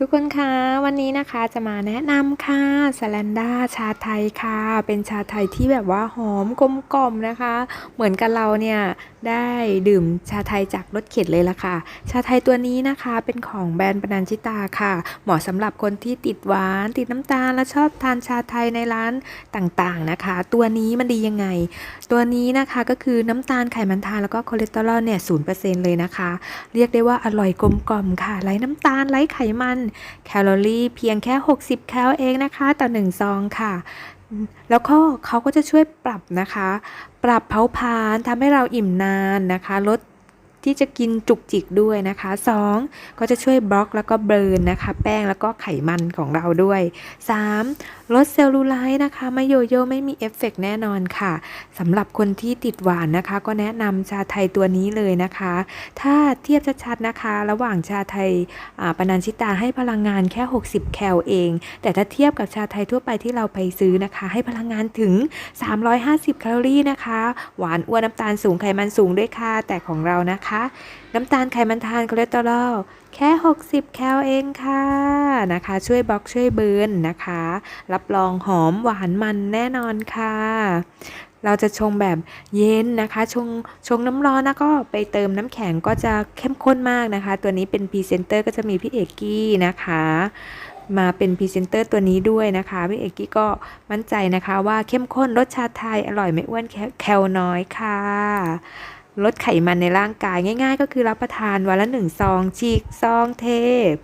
ทุกคนคะวันนี้นะคะจะมาแนะนำค่ะสแลนด้าชาไทยค่ะ เป็นชาไทยที่แบบว่าหอมกลมกล่อมนะคะ เหมือนกับเราเนี่ยได้ดื่มชาไทยจากรสเข็ดเลยละค่ะ ชาไทยตัวนี้นะคะเป็นของแบรนด์ปนัญชิตาค่ะ เหมาะสำหรับคนที่ติดหวาน ติดน้ำตาลและชอบทานชาไทยในร้านต่างๆนะคะ ตัวนี้มันดียังไง ตัวนี้นะคะก็คือน้ำตาลไขมันทานแล้วก็คอเลสเตอรอลเนี่ยศูนย์เปอร์เซ็นต์เลยนะคะ เรียกได้ว่าอร่อยกลมกล่อมค่ะไร้น้ำตาลไร้ไขมันแคลอรี่เพียงแค่ 60 แคลเองนะคะ ต่อ1ซองค่ะ แล้วก็เขาก็จะช่วยปรับนะคะ ปรับเผาผลาญทำให้เราอิ่มนานนะคะ ลด ที่จะกินจุกจิกด้วยนะคะ 2. ก็จะช่วยบล็อกแล้วก็เบิร์นนะคะ แป้งแล้วก็ไขมันของเราด้วย 3. ลดเซลลูไลท์นะคะไม่โยโย่ไม่มีเอฟเฟกต์แน่นอนค่ะสำหรับคนที่ติดหวานนะคะ ก็แนะนำชาไทยตัวนี้เลยนะคะ ถ้าเทียบชัดๆนะคะ ระหว่างชาไทยอ่าปนัญชิตาให้พลังงานแค่ 60 แคลเอง แต่ถ้าเทียบกับชาไทยทั่วไปที่เราไปซื้อนะคะ ให้พลังงานถึง 350 แคลอรี่นะคะ หวานอ้วนน้ำตาลสูงไขมันสูงด้วยค่ะ แต่ของเรานะคะน้ำตาลไขมันทานคอเลสเตอรอลแค่ 60 แคลเองค่ะนะคะ ช่วยบล็อกช่วยเบิร์นนะคะ รับรองหอมหวานมันแน่นอนค่ะ เราจะชงแบบเย็นนะคะ ชงชงน้ำร้อนแล้วก็ไปเติมน้ำแข็งก็จะเข้มข้นมากนะคะ ตัวนี้เป็นพรีเซนเตอร์ก็จะมีพี่เอกกี้นะคะมาเป็นพรีเซนเตอร์ตัวนี้ด้วยนะคะพี่เอกกี้ก็มั่นใจนะคะว่าเข้มข้นรสชาติไทยอร่อยไม่อ้วนแคลน้อยค่ะ ลดไขมันในร่างกายง่ายๆ ก็คือรับประทานวันละหนึ่งซองฉีกซองเท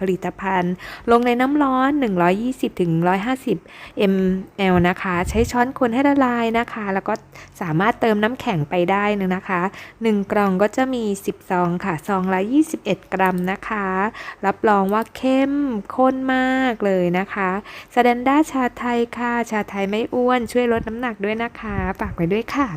ผลิตภัณฑ์ ลงในน้ำร้อน 120ถึง150 ml นะคะ ใช้ช้อนคนให้ละลายนะคะ แล้วก็สามารถเติมน้ำแข็งไปได้นะคะ 1 กล่องก็จะมี 10 ซองค่ะ ซองละ21 กรัมนะคะ รับรองว่าเข้มข้นมากเลยนะคะสแตนด้าชาไทยค่ะ ชาไทยไม่อ้วนช่วยลดน้ำหนักด้วยนะคะ ฝากไว้ด้วยค่ะ